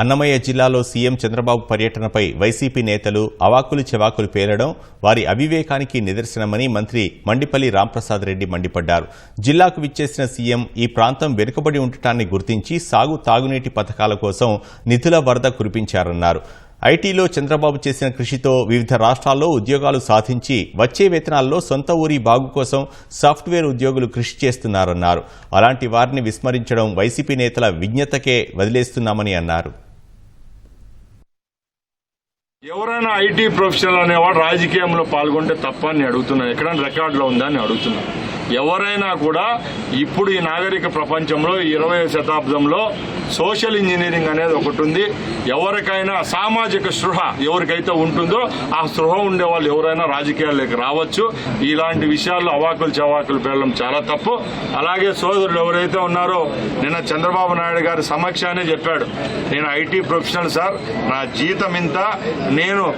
అన్నమయ్య జిల్లాలో సీఎం చంద్రబాబు పర్యటనపై వైసీపీ నేతలు అవాకులు చెవాకులు పేలడం వారి అవివేకానికి నిదర్శనమని మంత్రి మండిపల్లి రాంప్రసాద్ రెడ్డి మండిపడ్డారు. జిల్లాకు విచ్చేసిన సీఎం ఈ ప్రాంతం వెనుకబడి ఉండటాన్ని గుర్తించి సాగు తాగునీటి పథకాల కోసం నిధుల వరద కురిపించారన్నారు. ఐటీలో చంద్రబాబు చేసిన కృషితో వివిధ రాష్ట్రాల్లో ఉద్యోగాలు సాధించి వచ్చే వేతనాల్లో సొంత ఊరి బాగు కోసం సాఫ్ట్వేర్ ఉద్యోగులు కృషి చేస్తున్నారన్నారు. అలాంటి వారిని విస్మరించడం వైసీపీ నేతల విజ్ఞతకే వదిలేస్తున్నామని అన్నారు. ఎవరైనా ఐటీ ప్రొఫెషనల్ అనేవాడు రాజకీయంలో పాల్గొంటే తప్ప అని అడుగుతున్నాను ఎక్కడైనా రికార్డులో ఉందా అని అడుగుతున్నాను ఎవరైనా కూడా ఇప్పుడు ఈ నాగరిక ప్రపంచంలో ఇరవై శతాబ్దంలో సోషల్ ఇంజనీరింగ్ అనేది ఒకటి ఉంది ఎవరికైనా సామాజిక స్పృహ ఎవరికైతే ఉంటుందో ఆ స్పృహ ఉండే వాళ్ళు ఎవరైనా రాజకీయాల్లోకి రావచ్చు. ఇలాంటి విషయాల్లో అవాకులు చవాకులు పెళ్ళడం చాలా తప్పు. అలాగే సోదరులు ఎవరైతే ఉన్నారో నిన్న చంద్రబాబు నాయుడు గారి సమక్షానే చెప్పాడు. నేను ఐటీ ప్రొఫెషనల్ సార్ నా జీతం ఇంత నేను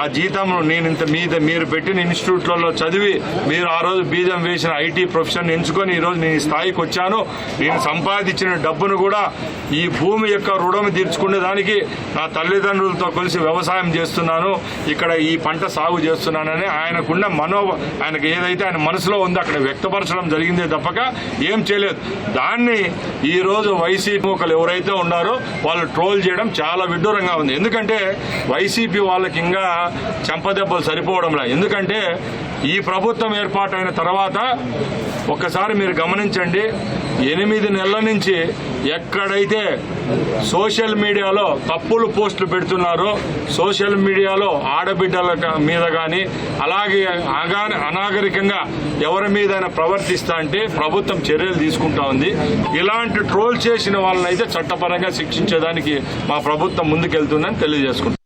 ఆ జీతం నేను ఇంత మీద మీరు పెట్టిన ఇన్స్టిట్యూట్లలో చదివి మీరు ఆ రోజు బీజం వేసిన ఐటీ ప్రొఫెషన్ ఎంచుకొని ఈరోజు నేను ఈ స్థాయికి వచ్చాను. నేను సంపాదించిన డబ్బును కూడా ఈ భూమి యొక్క రుణం తీర్చుకునే దానికి నా తల్లిదండ్రులతో కలిసి వ్యవసాయం చేస్తున్నాను. ఇక్కడ ఈ పంట సాగు చేస్తున్నానని ఆయనకున్న మనో ఆయనకు ఏదైతే ఆయన మనసులో ఉందో అక్కడ వ్యక్తపరచడం జరిగిందే తప్పక ఏం చేయలేదు. దాన్ని ఈ రోజు వైసీపీ ఒకరు ఎవరైతే ఉన్నారో వాళ్ళు ట్రోల్ చేయడం చాలా విడ్డూరంగా ఉంది. ఎందుకంటే వైసీపీ వాళ్ళకి ఇంకా చెంపదెబ్బలు సరిపోవడంలా. ఎందుకంటే ఈ ప్రభుత్వం ఏర్పాటైన తర్వాత ఒక్కసారి మీరు గమనించండి ఎనిమిది నెలల నుంచి ఎక్కడైతే సోషల్ మీడియాలో తప్పులు పోస్టులు పెడుతున్నారో సోషల్ మీడియాలో ఆడబిడ్డల మీద కానీ అలాగే అనాగరికంగా ఎవరి మీదైనా ప్రవర్తిస్తా అంటే ప్రభుత్వం చర్యలు తీసుకుంటా ఉంది. ఇలాంటి ట్రోల్ చేసిన వాళ్ళనైతే చట్టపరంగా శిక్షించేదానికి మా ప్రభుత్వం ముందుకెళ్తుందని తెలియజేసుకుంటాం